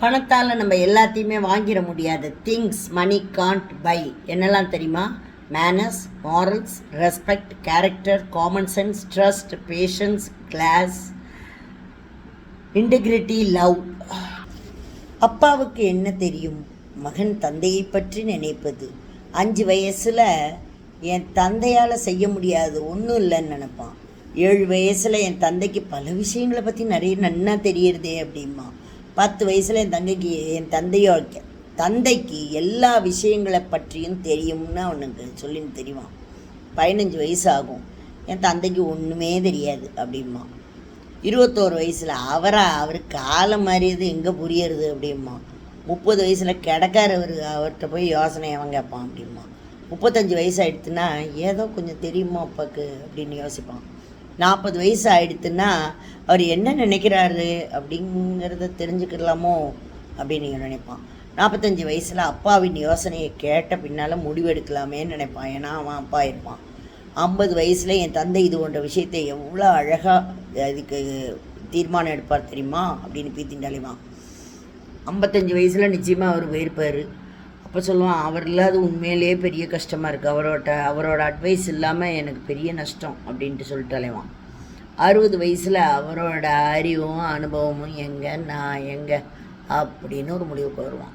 பணத்தால் நம்ம எல்லாத்தையுமே வாங்கிட முடியாது. திங்ஸ் மணி காண்ட் பை என்னெல்லாம் தெரியுமா? Manners morals respect character common sense trust patience class integrity love அப்பாவுக்கு என்ன தெரியும்? மகன் தந்தையை பற்றி நினைப்பது. அஞ்சு வயசில் என் தந்தையால் செய்ய முடியாது. ஒன்றும் இல்லைன்னு நினைப்பான். ஏழு வயசில் என் தந்தைக்கு பல விஷயங்களை பற்றி நிறைய நன்னா தெரியறதே அப்படிமா பத்து வயசில் என் தங்கைக்கு என் தந்தையோ தந்தைக்கு எல்லா விஷயங்களை பற்றியும் தெரியும்னு அவனுக்கு சொல்லின்னு தெரியுமா பதினஞ்சு வயசு ஆகும். என் தந்தைக்கு ஒன்றுமே தெரியாது அப்படிமா இருபத்தோரு வயசில் அவரா அவர் காலம் மாறியது எங்கே புரியறது அப்படிமா முப்பது வயசில் கிடக்காரவர் அவர்கிட்ட போய் யோசனை அவன் கேட்பான் அப்படிமா முப்பத்தஞ்சு வயசு ஏதோ கொஞ்சம் தெரியுமா அப்பாவுக்கு அப்படின்னு யோசிப்பான். நாற்பது வயசு ஆயிடுத்துன்னா அவர் என்ன நினைக்கிறாரு அப்படிங்கிறத தெரிஞ்சுக்கலாமோ அப்படின்னு நீங்கள் நினைப்பான். நாற்பத்தஞ்சு வயசில் அப்பாவின் யோசனையை கேட்ட பின்னால் முடிவெடுக்கலாமேன்னு நினைப்பான். ஏன்னா அவன் அப்பா இருப்பான். ஐம்பது வயசில் என் தந்தை இது போன்ற விஷயத்தை எவ்வளோ அழகாக அதுக்கு தீர்மானம் எடுப்பார் தெரியுமா? அப்படின்னு பீத்தின்டாலிவான் ஐம்பத்தஞ்சு வயசில் நிச்சயமாக அவர் போயிருப்பார். அப்போ சொல்லுவான் அவர் இல்லாத உண்மையிலேயே பெரிய கஷ்டமாக இருக்குது அவரோட அவரோட அட்வைஸ் இல்லாமல் எனக்கு பெரிய நஷ்டம் அப்படின்ட்டு சொல்லிட்டு அலைவான். அறுபது வயசில் அவரோட அறிவும் அனுபவமும் எங்கே நான் எங்கே அப்படின்னு ஒரு முடிவுக்கு வருவான்.